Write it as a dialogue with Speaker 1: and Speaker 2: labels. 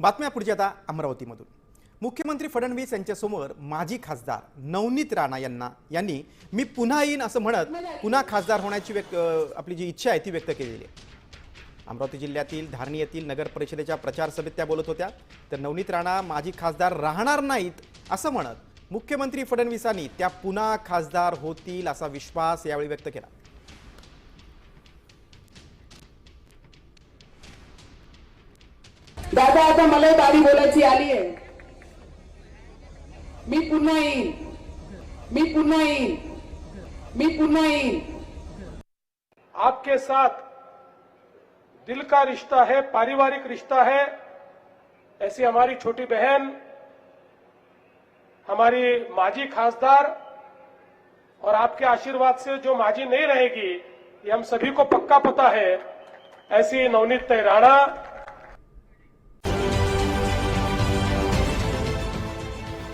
Speaker 1: बातम्या पुढची आता अमरावतीमधून. मुख्यमंत्री फडणवीस यांच्यासमोर माजी खासदार नवनीत राणा यांना यांनी मी पुन्हा येईन असं म्हणत पुन्हा खासदार होण्याची व्यक्त आपली जी इच्छा आहे ती व्यक्त केलेली आहे. अमरावती जिल्ह्यातील धारणी येथील नगर परिषदेच्या प्रचार सभेत त्या बोलत होत्या. तर नवनीत राणा माजी खासदार राहणार नाहीत असं म्हणत मुख्यमंत्री फडणवीसांनी त्या पुन्हा खासदार होतील असा विश्वास यावेळी व्यक्त केला.
Speaker 2: दादा, आता मला बारी बोलायची आली मी येईन. मी येईन. मी येईन.
Speaker 3: आपके साथ दिल का रिश्ता है, पारिवारिक रिश्ता है। ऐसी हमारी छोटी बहन, हमारी माजी खासदार और आपके आशीर्वाद से जो माजी नहीं रहेगी, ये हम सभी को पक्का पता है। ऐसी नवनीत राणा